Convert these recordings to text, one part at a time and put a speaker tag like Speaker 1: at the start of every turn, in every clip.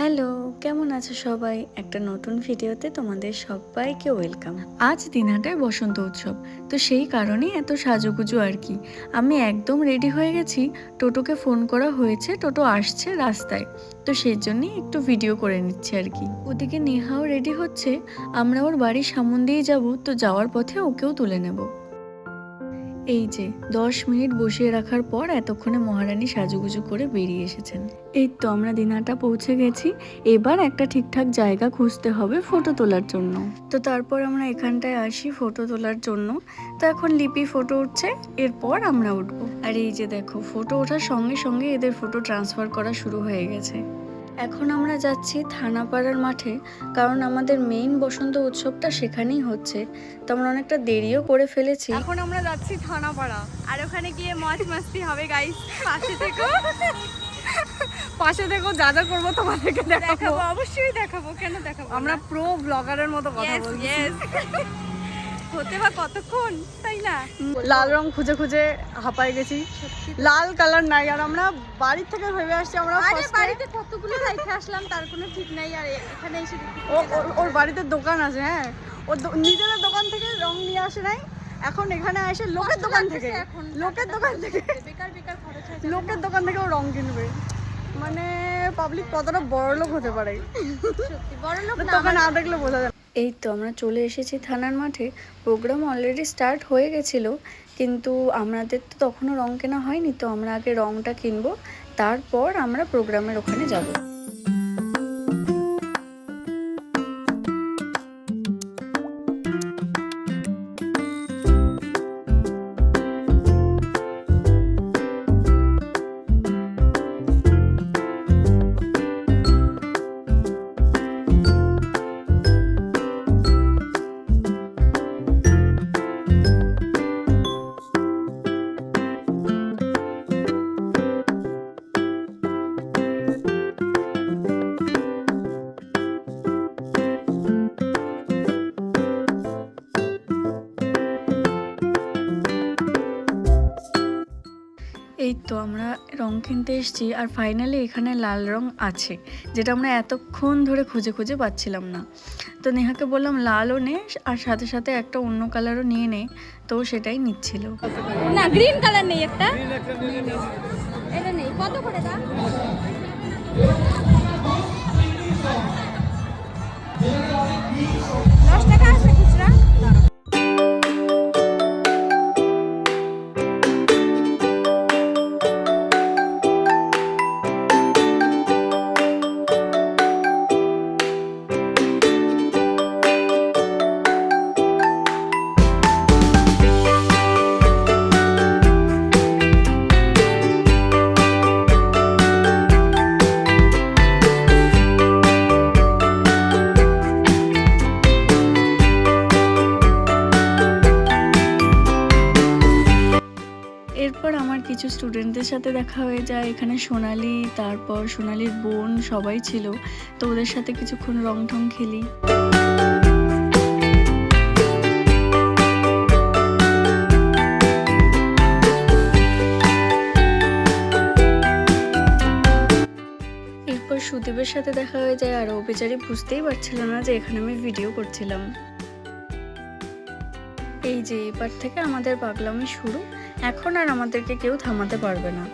Speaker 1: Hello, কেমন আছো সবাই? একটা নতুন ভিডিওতে তোমাদের সবাইকে ওয়েলকাম। আজ দিনহাটায় বসন্ত উৎসব, তো সেই কারণেই এত সাজুগুজু আর কি। আমি একদম রেডি হয়ে গেছি, টোটোকে ফোন করা হয়েছে, টোটো আসছে রাস্তায়, তো সেই জন্যই একটু ভিডিও করে নিচ্ছি আর কি। ওদিকে নেহাও রেডি হচ্ছে, আমরা ওর বাড়ির সামন দিয়েই যাব, তো যাওয়ার পথে ওকেও তুলে নেব। এই যে, দশ মিনিট বসিয়ে রাখার পর এতক্ষণে মহারানী সাজুগুজু করে বেরিয়ে এসেছেন। এই তো আমরা দিনাটা পৌঁছে গেছি, এবার একটা ঠিকঠাক জায়গা খুঁজতে হবে ফটো তোলার জন্য। তো তারপর আমরা এখানটায় আসি ফটো তোলার জন্য। তো এখন লিপি ফটো উঠছে, এরপর আমরা উঠবো। আর এই যে দেখো, ফটো ওঠার সঙ্গে সঙ্গে এদের ফটো ট্রান্সফার করা শুরু হয়ে গেছে। এখন আমরা যাচ্ছি থানাপাড়ার মাঠে কারণ আমাদের মেইন বসন্ত উৎসবটা সেখানেই হচ্ছে। তো আমরা অনেকটা দেরিও করে ফেলেছি।
Speaker 2: এখন আমরা যাচ্ছি থানাপাড়া। আর ওখানে গিয়ে মজ মাস্তি হবে গাইস পাশে থেকে। পাশে থেকেও যা যা করব তোমাদেরকে দেখাবো। অবশ্যই দেখাবো কেন দেখাবো
Speaker 3: আমরা প্রো ব্লগারের মতো কথা বলছি.
Speaker 2: হতে বা কতক্ষণ? তাই না?
Speaker 3: লাল রং খুঁজে খুঁজে হাঁপাই গেছি। লাল কালার নাই আর আমরা বাড়ির থেকে ভেবে আসছি আমরা
Speaker 2: আরে বাড়িতে কতগুলো রেখে আসলাম তার কোনো ঠিক নাই আর এখানে এসে
Speaker 3: ওর- ওর বাড়িতে দোকান আছে হ্যাঁ। ওর নিজেদের দোকান থেকে রং নিয়ে আসে নাই এখন এখানে আসে লোকের দোকান থেকে লোকের দোকান থেকে।
Speaker 2: বেকার বেকার খরচ
Speaker 3: লোকের দোকান থেকে ও রং কিনবে। মানে পাবলিক কতটা বড় লোক হতে পারে।
Speaker 2: বড় লোক না
Speaker 3: তোকে না দেখলে বোঝা যায়।
Speaker 1: এই তো আমরা চলে এসেছি থানার মাঠে। প্রোগ্রাম অলরেডি স্টার্ট হয়ে গেছিল, কিন্তু আমাদের তো তখনও রং কেনা হয়নি, তো আমরা আগে রংটা কিনবো, তারপর আমরা প্রোগ্রামের ওখানে যাব। এই তো আমরা রং কিনতে এসেছি আর ফাইনালি এখানে লাল রং আছে যেটা আমরা এতক্ষণ ধরে খুঁজে খুঁজে পাচ্ছিলাম না। তো নেহাকে বললাম লালও নে আর সাথে সাথে একটা অন্য কালারও নিয়ে নে। তো সেটাই নিচ্ছিল।
Speaker 2: না গ্রিন কালার নেই একটা। এটা নেই। কত করে দাম?
Speaker 1: আমার কিছু স্টুডেন্টদের সাথে দেখা হয়ে যায়, এখানে সোনালি, তারপর সোনালির বোন সবাই ছিল, তো ওদের সাথে কিছুক্ষণ রং টং খেলি। এরপর সুদীপের সাথে দেখা হয়ে যায়, আর ও বুঝতেই পারছিল না যে এখানে আমি ভিডিও করছিলাম। এই যে, এবার থেকে আমাদের পাগলামি শুরু। এখন আর আমাদেরকে কেউ থামাতে পারবে না।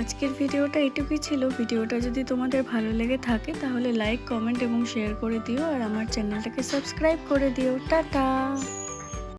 Speaker 1: আজকের ভিডিওটা এটুকুই ছিল। ভিডিওটা যদি তোমাদের ভালো লেগে থাকে, তাহলে লাইক কমেন্ট এবং শেয়ার করে দিও। আর আমার চ্যানেলটাকে সাবস্ক্রাইব করে দিও। টাটা!